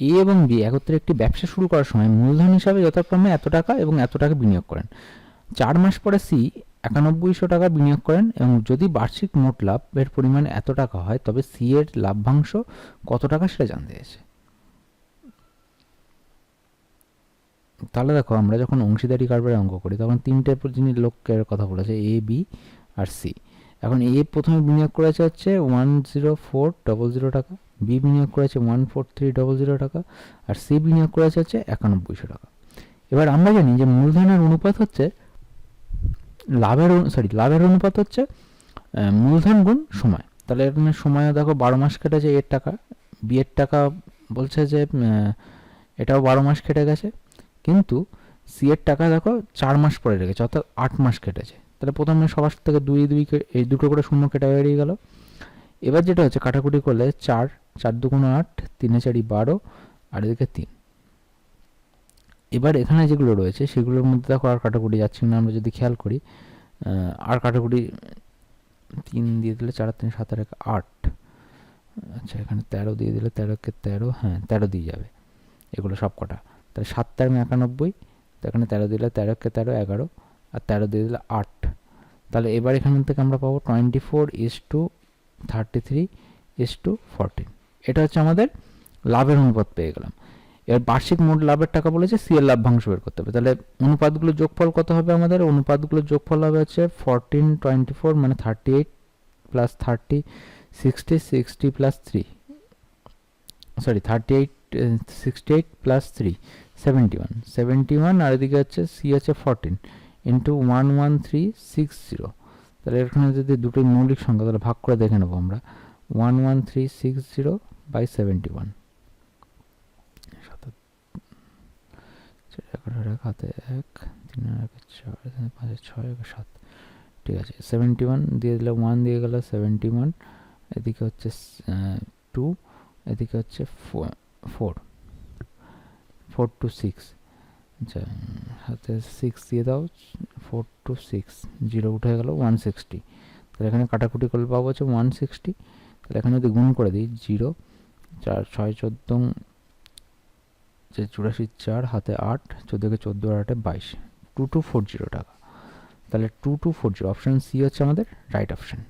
এ এবং বি একত্রে একটি ব্যবসা শুরু করার সময় মূলধন হিসাবে যথাক্রমে এত টাকা এবং এত টাকা বিনিয়োগ করেন। চার মাস পরে সি একানব্বইশো টাকা বিনিয়োগ করেন এবং যদি বার্ষিক মোট লাভের পরিমাণ এত টাকা হয়, তবে সি এর লাভ্যাংশ কত টাকা সেটা জানতে চাইছে। তাহলে দেখো, আমরা যখন অংশীদারি কারবারের অঙ্ক করি, তখন তিনটে যিনি লোকের কথা বলেছে এ বি আর সি এখন এ প্রথমে বিনিয়োগ করেছে হচ্ছে one zero four double zero টাকা। বি বিনিয়োগ করেছে one four three double zero টাকা আর সি বিনিয়োগ করেছে হচ্ছে একানব্বইশো টাকা। এবার আমরা জানি যে মূলধনের অনুপাত হচ্ছে লাভের সরি লাভের অনুপাত হচ্ছে মূলধন গুণ সময়। তাহলে এখানে সময় দেখো বারো মাস কেটেছে এর টাকা, বি এর টাকা বলছে যে এটাও বারো মাস কেটে গেছে। কিন্তু সি এর টাকা দেখো চার মাস পরে রেখেছে, অর্থাৎ আট মাস কেটেছে। তাহলে প্রথমে সবার থেকে দুই দুই এই দুটো করে শূন্য কেটে বেরিয়ে গেল। এবার যেটা হচ্ছে, কাটাকুটি করলে চার চার দুগুণ আট, তিনে চারি বারো আর এদিকে তিন। এবার এখানে যেগুলো রয়েছে, সেগুলোর মধ্যে দেখো আর কাটাকুটি যাচ্ছে না। আমরা যদি খেয়াল করি আর কাটাকুটি তিন দিয়ে দিলে চার তিন, সাত আর এক, আট। আচ্ছা এখানে তেরো দিয়ে দিলে তেরোকে তেরো হ্যাঁ তেরো দিয়ে যাবে। এগুলো সব কটা। তাহলে সাত তেরো একানব্বই, তো এখানে তেরো দিলে তেরোকে তেরো, এগারো, আর তেরো দিয়ে দিলে আট। তাহলে এবার এখান থেকে আমরা পাবো twenty four is to thirty three is to fourteen এটা হচ্ছে আমাদের লাভের অনুপাত পেয়ে গেলাম। এবার বার্ষিক মোট লাভের টাকা বলেছে সি এর লাভ্যাংশ বের করতে হবে। তাহলে অনুপাতগুলোর যোগফল কত হবে আমাদের? অনুপাতগুলোর যোগফল হবে হচ্ছে ফোরটিন টোয়েন্টি ফোর মানে thirty eight plus thirty sixty sixty plus three sorry thirty eight sixty eight plus three seventy one seventy one আর এদিকে হচ্ছে সি আছে fourteen into one one three six zero তাহলে এখানে যদি দুটোই মৌলিক সংখ্যা তাহলে ভাগ করে দেখে নেব আমরা। One one three six zero by seventy one এগারো এক হাতে এক, তিন এক চার, পাঁচে, ছয় এক সাত, ঠিক আছে সেভেন্টি ওয়ান দিয়ে দিলে ওয়ান দিয়ে গেলে সেভেন্টি ওয়ান এদিকে হচ্ছে টু এদিকে হচ্ছে ফোর ফোর টু সিক্স আচ্ছা হাতে সিক্স দিয়ে দাও ফোর টু সিক্স জিরো উঠে গেল ওয়ান সিক্সটি তাহলে এখানে কাটাকুটি করলে পাবো হচ্ছে ওয়ান সিক্সটি তাহলে এখানে যদি গুণ করে দিই জিরো চার, ছয়, চোদ্দ, যে চুরাশি চার, হাতে আট, চোদ্দোকে চোদ্দ আর আটে বাইশ। টু টু ফোর জিরো টাকা। তাহলে two two four zero, option C হচ্ছে আমাদের রাইট অপশান